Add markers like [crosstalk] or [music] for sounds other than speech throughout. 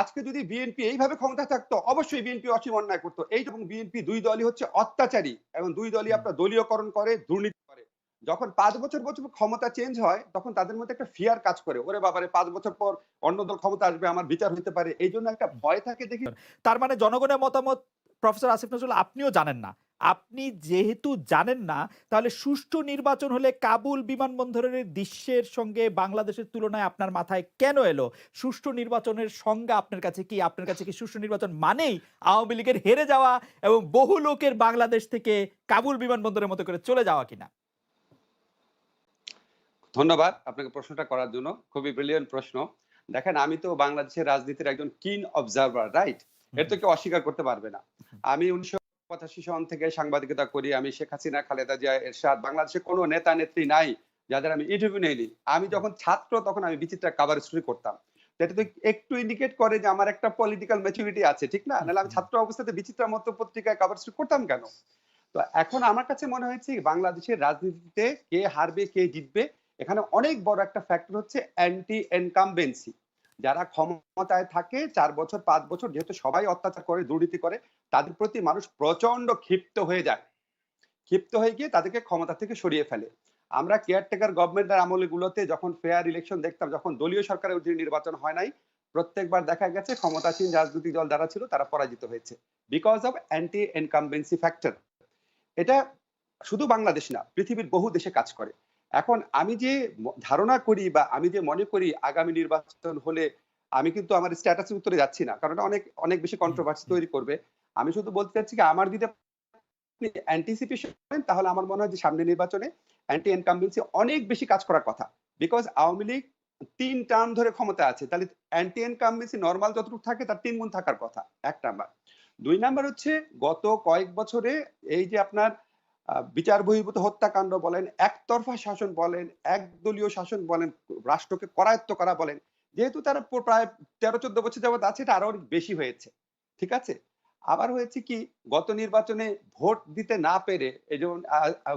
আজকে যদি বিএনপি এইভাবে ক্ষমতা থাকতো অবশ্যই বিএনপি অসীম অন্যায় করতো। এই যখন বিএনপি দুই দলই হচ্ছে অত্যাচারী এবং দুই দলই আপনার দলীয়করণ করে দুর্নীতি করে। যখন পাঁচ বছর বছর ক্ষমতা চেঞ্জ হয় তখন তাদের মধ্যে একটা ফিয়ার কাজ করে। ওরে বাবারে পাঁচ বছর পর অন্য দল ক্ষমতা আসবে আমার বিচার হতে পারে। এই জন্য একটা ভয় থাকে দেখি। তার মানে জনগণের মতামত প্রফেসর আসিফ নজরুল আপনিও জানেন না। আপনি যেহেতু জানেন না তাহলে সুষ্ঠু নির্বাচন হলে কাবুল বিমানবন্দরের দৃশ্যের সঙ্গে বাংলাদেশের তুলনায় আপনার মাথায় কেন এলো? সুষ্ঠু নির্বাচনের সংজ্ঞা আপনার কাছে কি? আপনার কাছে কি সুষ্ঠু নির্বাচন মানেই আওয়ামী লীগের হেরে যাওয়া এবং বহু লোকের বাংলাদেশ থেকে কাবুল বিমানবন্দরের মতো করে চলে যাওয়া কিনা? ধন্যবাদ আপনাকে প্রশ্নটা করার জন্য। খুবই ব্রিলিয়ান্ট প্রশ্ন। দেখেন আমি তো বাংলাদেশের রাজনীতির একজন কিন অবজারভার রাইট এর তো কেউ অস্বীকার করতে পারবে না। আমি উনিশশো পঁচাশি সন থেকে সাংবাদিকতা করি আমি শেখ হাসিনা, খালেদা জিয়া, এরশাদ, বাংলাদেশে কোনো নেতা, নেত্রী নাই যাদের আমি ইন্টারভিউ নেইনি। আমি যখন ছাত্র তখন আমি স্টোরি করতাম। এটা তো একটু ইন্ডিকেট করে যে আমার একটা পলিটিক্যাল ম্যাচুরিটি আছে, ঠিক না? নাহলে আমি ছাত্র অবস্থাতে বিচিত্রা মতো পত্রিকায় কাভার স্টোরি করতাম কেন? তো এখন আমার কাছে মনে হয়েছে বাংলাদেশের রাজনীতিতে কে হারবে, কে জিতবে, এখানে অনেক বড় একটা ফ্যাক্টর হচ্ছে অ্যান্টি এনকামবেন্সি যারা ক্ষমতায় থাকে, চার বছর, পাঁচ বছর, যেহেতু সবাই অত্যাচার করে, দুর্নীতি করে, তাদের প্রতি মানুষ প্রচণ্ড ক্ষিপ্ত হয়ে যায়। ক্ষিপ্ত হয়ে গিয়ে তাদেরকে ক্ষমতা থেকে সরিয়ে ফেলে। আমরা কেয়ারটেকার গভর্নমেন্টের আমলগুলোতে যখন ফেয়ার ইলেকশন দেখতাম, যখন দলীয় সরকারের অধীনে নির্বাচন হয় নাই, প্রত্যেকবার দেখা গেছে ক্ষমতাসীন রাজনৈতিক দল যারা ছিল, তারা পরাজিত হয়েছে। Because of anti incumbency factor এটা শুধু বাংলাদেশ না, পৃথিবীর বহু দেশে কাজ করে। এখন আমি যে ধারণা করি বা আমি যে মনে করি আগামী নির্বাচন হলে আমি কিন্তু আমার স্ট্যাটাসের উত্তরে যাচ্ছি না কারণ অনেক অনেক বেশি কন্ট্রোভার্সি তৈরি করবে। আমি শুধু বলতে চাচ্ছি কি আমার যদি অ্যান্টিসিপেশন তাহলে আমার মনে হয় যে সামনে নির্বাচনে অ্যান্টি এনকামবেন্সি অনেক বেশি কাজ করার কথা। বিকজ আওয়ামী লীগ তিন টার্ম ধরে ক্ষমতা আছে তাহলে অ্যান্টি এনকামবেন্সি নর্মাল যতটুকু থাকে তার তিন গুণ থাকার কথা। এক নাম্বার। দুই নাম্বার হচ্ছে গত কয়েক বছরে এই যে আপনার বিচার বহির্ভূত হত্যাকাণ্ড বলেন, একতরফা শাসন বলেন, একদলীয় শাসন বলেন, রাষ্ট্রকে করায়ত্ত করা বলেন, যেহেতু তারা প্রায় তেরো চোদ্দ বছর যাবত আছে, এটা আরও অনেক বেশি হয়েছে, ঠিক আছে? আবার হয়েছে কি, গত নির্বাচনে ভোট দিতে না পেরে, এই যেমন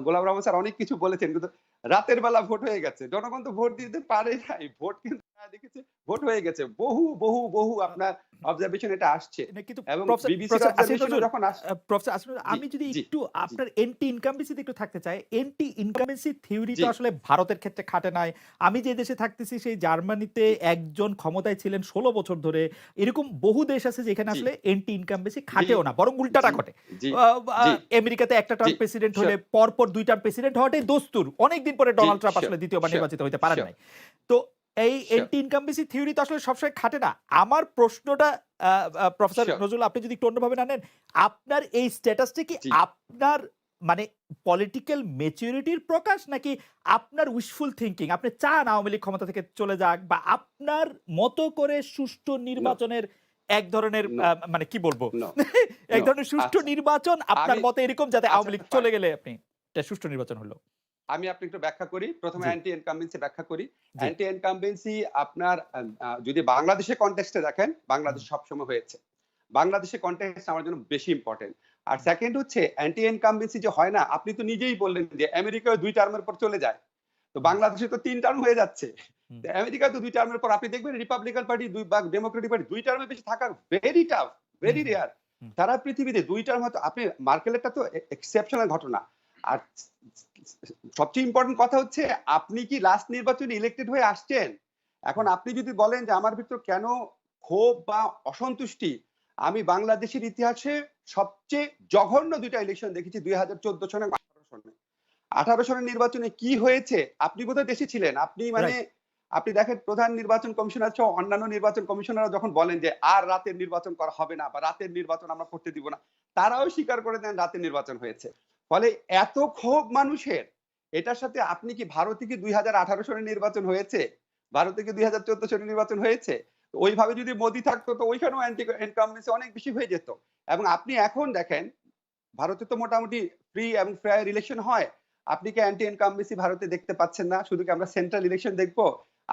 গোলাম রহমান স্যার অনেক কিছু বলেছেন, কিন্তু রাতের বেলা ভোট হয়ে গেছে, জনগণ তো ভোট দিতে পারে নাই, ভোট কিন্তু, দেখেছে, ভোট হয়ে গেছে, বহু বহু বহু আপনার অবজারভেশন এটা আসছে। এবং বিবিসির অবজারভেশন যখন আসছে প্রফেসর আসিফ আমি যদি একটু আপনার এন্টি ইনকামবেন্সিতে একটু থাকতে চাই এন্টি ইনকামবেন্সি থিওরি তো আসলে ভারতের ক্ষেত্রে খাটে নাই। আমি যে দেশে থাকতেছি সেই জার্মানিতে একজন ক্ষমতায় ছিলেন ষোলো বছর ধরে। এরকম বহু দেশ আছে যেখানে। আসলে এন্টি ইনকামবেন্সি খাটেও না বরং উল্টাটা ঘটে। আমেরিকাতে একটা টার্ম প্রেসিডেন্ট হলে পরপর দুই টার্ম প্রেসিডেন্ট হওয়াটাই দস্তুর। অনেকদিন পরে ডোনাল্ড ট্রাম্প আসলে দ্বিতীয়বার নির্বাচিত হতে পারেন নাই। তো এই. এন্টি ইনকামবেন্সি থিওরি তো আসলে সবসময় খাটে না। আমার প্রশ্নটা প্রফেসর নজরুল আপনি যদি একটু অন্যভাবে না নেন আপনার এই স্ট্যাটাসটা কি আপনার মানে পলিটিক্যাল মেচুরিটির প্রকাশ নাকি আপনার উইশফুল থিঙ্কিং আপনি চান আওয়ামী লীগ ক্ষমতা থেকে চলে যাক বা আপনার মতো করে সুষ্ঠু নির্বাচনের এক ধরনের মানে কি বলব? [laughs] এক ধরনের সুষ্ঠু। নির্বাচন আপনার মতে এরকম যাতে আওয়ামী আচ্ছা, লীগ চলে গেলে আপনি সুষ্ঠু নির্বাচন হলো। আমি আপনি একটু ব্যাখ্যা করি। প্রথমে অ্যান্টি এনকামবেন্সি ব্যাখ্যা করি। অ্যান্টি এনকামবেন্সি আপনার যদি বাংলাদেশের কন্টেক্সটে দেখেন বাংলাদেশ সবসময় হয়েছে। বাংলাদেশের কন্টেক্সট আমার জন্য বেশি ইম্পর্টেন্ট আর সেকেন্ড হচ্ছে অ্যান্টি এনকামবেন্সি যে হয় না আপনি তো নিজেই বললেন যে আমেরিকায় দুই টার্মের পর চলে যায়। তো বাংলাদেশে তো তিন টার্ম হয়ে যাচ্ছে। হুম। তো আমেরিকা তো দুই টার্মের পর আপনি দেখবেন রিপাবলিকান পার্টি দুই বা ডেমোক্রেটিক পার্টি দুই টার্মের বেশি থাকা ভেরি টাফ ভেরি। রেয়ার। সারা পৃথিবীতে দুই টার্ম হয়তো আপনি মার্কেলেরটা তো এক্সেপশনাল ঘটনা। আর সবচেয়ে ইম্পর্টেন্ট কথা হচ্ছে আপনি কি লাস্ট নির্বাচনে ইলেক্টেড হয়ে আসছেন? এখন আপনি যদি বলেন যে আমার ভিতর কেন ক্ষোভ বা অসন্তুষ্টি আমি বাংলাদেশের ইতিহাসে সবচেয়ে জঘন্য দুইটা ইলেকশন দেখেছি দুই হাজার চোদ্দ সনে আঠারো সনে। আঠারো সনের নির্বাচনে কি হয়েছে? আপনি বোধহয় দেশে ছিলেন। আপনি মানে আপনি দেখেন প্রধান নির্বাচন কমিশনার সহ অন্যান্য নির্বাচন কমিশনাররা যখন বলেন যে আর রাতের নির্বাচন করা হবে না বা রাতের নির্বাচন আমরা করতে দিব না তারাও স্বীকার করে দেন রাতের নির্বাচন হয়েছে। ফলে এত ক্ষোভ মানুষের। এটার সাথে আপনি কি ভারতে কি দুই সনের নির্বাচন হয়েছে? ভারতে কি দুই সনের নির্বাচন হয়েছে? ওইভাবে যদি মোদি থাকতো, তো ওইখানেও অ্যান্টি ইনকামবেন্সি অনেক বেশি হয়ে যেত। এবং আপনি এখন দেখেন, ভারতে তো মোটামুটি ফ্রি এবং ফেয়ার ইলেকশন হয়। আপনি কি অ্যান্টি ইনকামবেন্সি ভারতে দেখতে পাচ্ছেন না? শুধু কি আমরা সেন্ট্রাল ইলেকশন দেখব?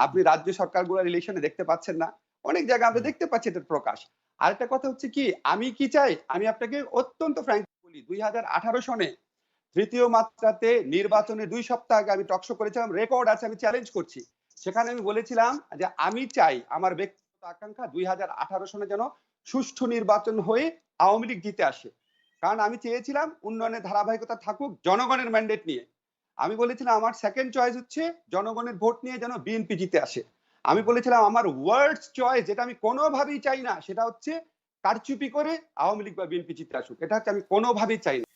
আপনি রাজ্য সরকারগুলোর ইলেকশনে দেখতে পাচ্ছেন না? অনেক জায়গায় আমরা দেখতে পাচ্ছি এটার প্রকাশ। আরেকটা কথা হচ্ছে কি, আমি কি চাই? আমি আপনাকে অত্যন্ত ফ্র্যাঙ্ক বলি দুই সনে তৃতীয় মাত্রাতে নির্বাচনের দুই সপ্তাহ আগে আমি টকশো করেছিলাম রেকর্ড আছে, আমি চ্যালেঞ্জ করছি। সেখানে আমি বলেছিলাম যে আমি চাই আমার ব্যক্তিগত আকাঙ্ক্ষা দুই হাজার আঠারো সনে যেন সুষ্ঠু নির্বাচন হয়ে আওয়ামী লীগ জিতে আসে। কারণ আমি চেয়েছিলাম উন্নয়নের ধারাবাহিকতা থাকুক জনগণের ম্যান্ডেট নিয়ে। আমি বলেছিলাম আমার সেকেন্ড চয়েস হচ্ছে জনগণের ভোট নিয়ে যেন বিএনপি জিতে আসে। আমি বলেছিলাম আমার ওয়ার্ড চয়েস যেটা আমি কোনোভাবেই চাই না, সেটা হচ্ছে কারচুপি করে আওয়ামী লীগ বা বিএনপি জিতে আসুক। এটা হচ্ছে আমি কোনোভাবেই চাই না।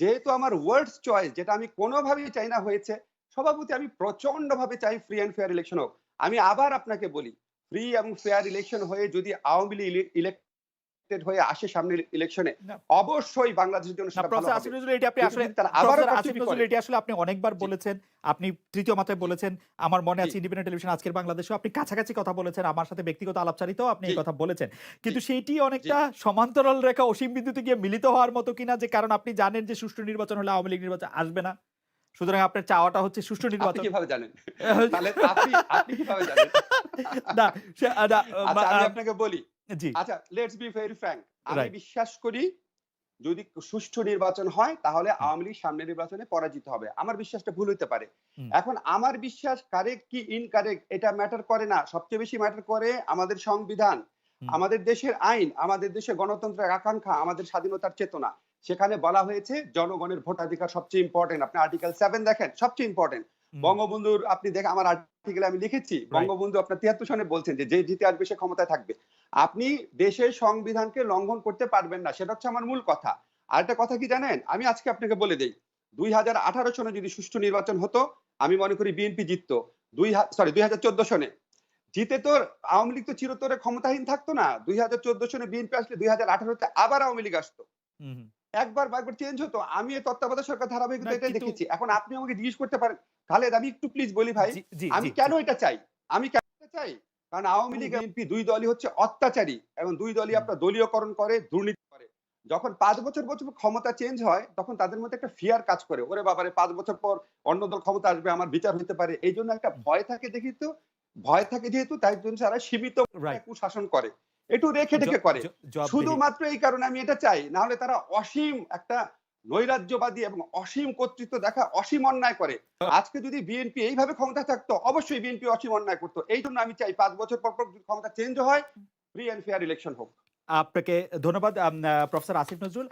যেহেতু আমার ওয়ার্ডস চয়েস যেটা আমি কোনোভাবেই চাই না হয়েছে সভাপতি আমি প্রচণ্ড ভাবে চাই ফ্রি অ্যান্ড ফেয়ার ইলেকশন হোক। আমি আবার আপনাকে বলি ফ্রি এবং ফেয়ার ইলেকশন হয়ে যদি আওয়ামী লীগ ইলেক্টেড হয়ে আসে সামনে ইলেকশনে অবশ্যই বাংলাদেশের জন্য এটি আপনি আসলে অনেকবার বলেছেন আপনি তৃতীয় মাত্রায় বলেছেন আমার মনে আছে ইন্ডিপেন্ডেন্ট টেলিভিশন আজকের বাংলাদেশেও আপনি কাছাকাছি কথা বলেছেন আমার সাথে ব্যক্তিগত আলাপচারিতাও আপনি এই কথা বলেছেন। কিন্তু সেইটি অনেকটা সমান্তরাল রেখা অসীম বিদ্যুতে গিয়ে মিলিত হওয়ার মতো কিনা যে কারণ আপনি জানেন যে সুষ্ঠু নির্বাচন হলে আওয়ামী লীগ নির্বাচন আসবে না। সুতরাং আপনার চাওয়াটা হচ্ছে সুষ্ঠু নির্বাচন। কীভাবে জানেন? [laughs] তাহলে আপনি আপনি কীভাবে জানেন? না আচ্ছা আপনাকে বলি জি। আচ্ছা লেটস বি ভেরি ফ্র্যাঙ্ক আমি বিশ্বাস করি যদি সুষ্ঠু নির্বাচন হয় তাহলে আওয়ামী লীগ সামনের নির্বাচনে পরাজিত হবে। আমার বিশ্বাসটা ভুল হতে পারে। এখন আমার বিশ্বাস কারেক্ট কি ইনকারেক্ট এটা ম্যাটার করে না। সবচেয়ে বেশি ম্যাটার করে আমাদের সংবিধান আমাদের দেশের আইন আমাদের দেশের গণতন্ত্রের আকাঙ্ক্ষা আমাদের স্বাধীনতার চেতনা। সেখানে বলা হয়েছে জনগণের ভোটাধিকার সবচেয়ে ইম্পর্টেন্ট আপনি আর্টিকেল সেভেন দেখেন সবচেয়ে ইম্পর্টেন্ট বঙ্গবন্ধুর আপনি দেখেন আমার আর্টিকেলে আমি লিখেছি। বঙ্গবন্ধু আপনার তিয়াত্তর সনে বলছেন যে যে জিতে আসবে সে ক্ষমতায় থাকবে। আপনি দেশের সংবিধানকে লঙ্ঘন করতে পারবেন না সেটা হচ্ছে আমার মূল কথা। আরেকটা কথা কি জানেন? আমি আজকে আপনাকে বলে দেই দুই হাজার আঠারো সনে যদি সুষ্ঠু নির্বাচন হতো আমি মনে করি বিএনপি জিততো। দুই সরি দুই হাজার চোদ্দ সনে। জিতে তো আওয়ামী লীগ তো চিরতরে ক্ষমতাহীন থাকতো না। দুই হাজার চোদ্দ সনে বিএনপি আসলে দুই হাজার আঠারোতে আবার আওয়ামী লীগ আসতো। একবার বা একবার চেঞ্জ হতো। আমি এই তত্ত্বাবধায়ক সরকার ধারাবাহিকতা এটাই দেখেছি। এখন আপনি আমাকে জিজ্ঞেস করতে পারেন খালেদ আমি একটু প্লিজ বলি ভাই আমি কেন এটা চাই? আমি কেন এটা চাই? কারণ আওয়ামী লীগ বিএনপি দুই দলই হচ্ছে অত্যাচারী এবং দুই দলই আপনার দলীয়করণ করে দুর্নীতি করে। যখন পাঁচ বছর বছর ক্ষমতা চেঞ্জ হয় তখন তাদের মধ্যে একটা ফিয়ার কাজ করে। ওরে বাবারে পাঁচ বছর পর অন্য দল ক্ষমতা আসবে আমার বিচার হতে পারে। এই জন্য একটা ভয় থাকে দেখি তো। ভয় থাকে যেহেতু তাই জন্য তারা সীমিত. কুশাসন করে একটু রেখে রেখে করে। শুধুমাত্র এই কারণে আমি এটা চাই না হলে তারা অসীম একটা নৈরাজ্যবাদী এবং অসীম কর্তৃত্ব দেখা অসীম অন্যায় করে। আজকে যদি বিএনপি এইভাবে ক্ষমতা থাকতো অবশ্যই বিএনপি অসীম অন্যায় করতো। এই জন্য আমি চাই পাঁচ বছর পর পর ক্ষমতা চেঞ্জ হয় ফ্রি অ্যান্ড ফেয়ার ইলেকশন হোক। আপনাকে ধন্যবাদ প্রফেসর আসিফ নজরুল।